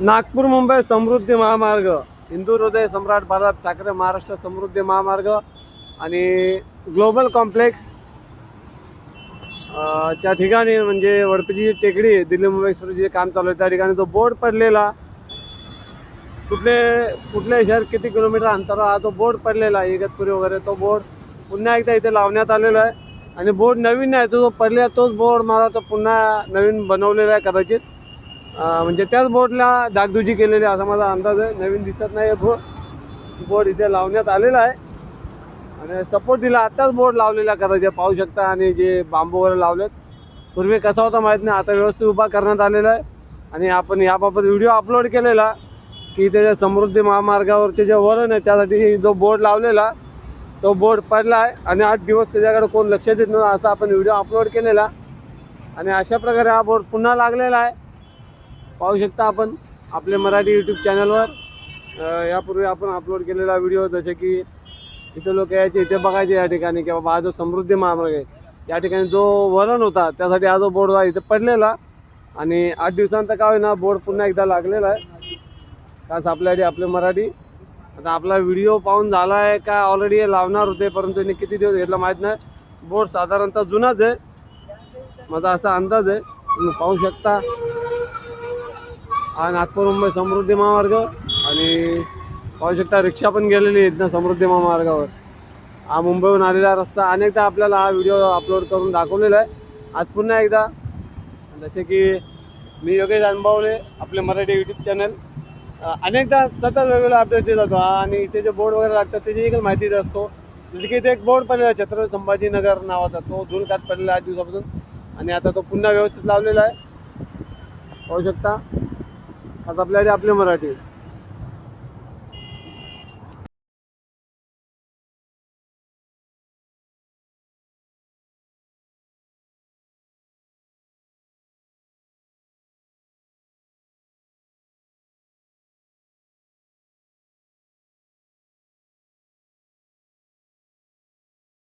नागपूर मुंबई समृद्धी महामार्ग हिंदू हृदय सम्राट बाळासाहेब ठाकरे महाराष्ट्र समृद्धी महामार्ग आणि ग्लोबल कॉम्प्लेक्स च्या ठिकाणी म्हणजे वडपीची टेकडी दिल्ली मुंबई जे काम चालू आहे त्या ठिकाणी तो बोर्ड पडलेला. कुठले कुठले शहर किती किलोमीटर अंतरावर हा तो बोर्ड पडलेला आहे इगतपुरी वगैरे तो बोर्ड पुन्हा एकदा इथे लावण्यात आलेला आहे. आणि बोर्ड नवीन आहे तो जो पडलेला तोच बोर्ड मला तो पुन्हा नवीन बनवलेला आहे कदाचित. म्हणजे त्याच बोटला डागडुजी केलेली असा माझा अंदाज आहे. नवीन दिसत नाही बोट. बोर्ड इथे लावण्यात आलेला आहे. आणि सपोर्ट दिला. आत्ताच बोर्ड लावलेला करायचे पाहू शकता. आणि जे बांबू वगैरे लावलेत. पूर्वी कसा होता माहीत नाही. आता व्यवस्थित उभा करण्यात आलेला आहे. आणि आपण याबाबत व्हिडिओ अपलोड केलेला. की त्याच्या समृद्धी महामार्गावरचे जे वळण आहे त्यासाठी जो बोर्ड लावलेला तो बोर्ड पडला आहे. आणि आठ दिवस त्याच्याकडे कोण लक्ष देत नव्हतं असा आपण व्हिडिओ अपलोड केलेला. आणि अशा प्रकारे हा बोर्ड पुन्हा लागलेला आहे. पाहू शकता आपण आपले मराठी यूट्यूब चॅनलवर यापूर्वी आपण अपलोड केलेला व्हिडिओ जसे की इथे लोक यायचे इथे बघायचे या ठिकाणी की बाबा हा जो समृद्धी महामार्ग आहे या ठिकाणी जो वळण होता त्यासाठी हा जो बोर्ड होता इथे पडलेला. आणि आठ दिवसांत काय होईना बोर्ड पुन्हा एकदा लागलेला आहे. खास आपल्यासाठी आपले मराठी. आता आपला व्हिडिओ पाहून झाला आहे का ऑलरेडी लावणार होते परंतु यांनी किती दिवस घेतला माहीत नाही. बोर्ड साधारणतः जुनाच आहे. माझा असा अंदाज आहे. तुम्ही पाहू शकता. हा नागपूर मुंबई समृद्धी महामार्ग आणि पाहू शकता रिक्षा पण गेलेली आहेत ना समृद्धी महामार्गावर. हा मुंबईहून आलेला रस्ता अनेकदा आपल्याला हा व्हिडिओ अपलोड करून दाखवलेला आहे. आज पुन्हा एकदा जसे की मी योगेश अनुभवले आपले मराठी यूट्यूब चॅनल अनेकदा सतत वेगवेगळ्या अपडेट देत जातो. आणि इथे जे बोर्ड वगैरे लागतात त्याची देखील माहिती देत असतो. जसे की इथे एक बोर्ड पडलेला आहे छत्रपती संभाजीनगर नावाचा. तो धुळकात पडलेला आहे दिवसापासून. आणि आता तो पुन्हा व्यवस्थित लावलेला आहे. पाहू शकता. आज आपल्याकडे आपले मराठी.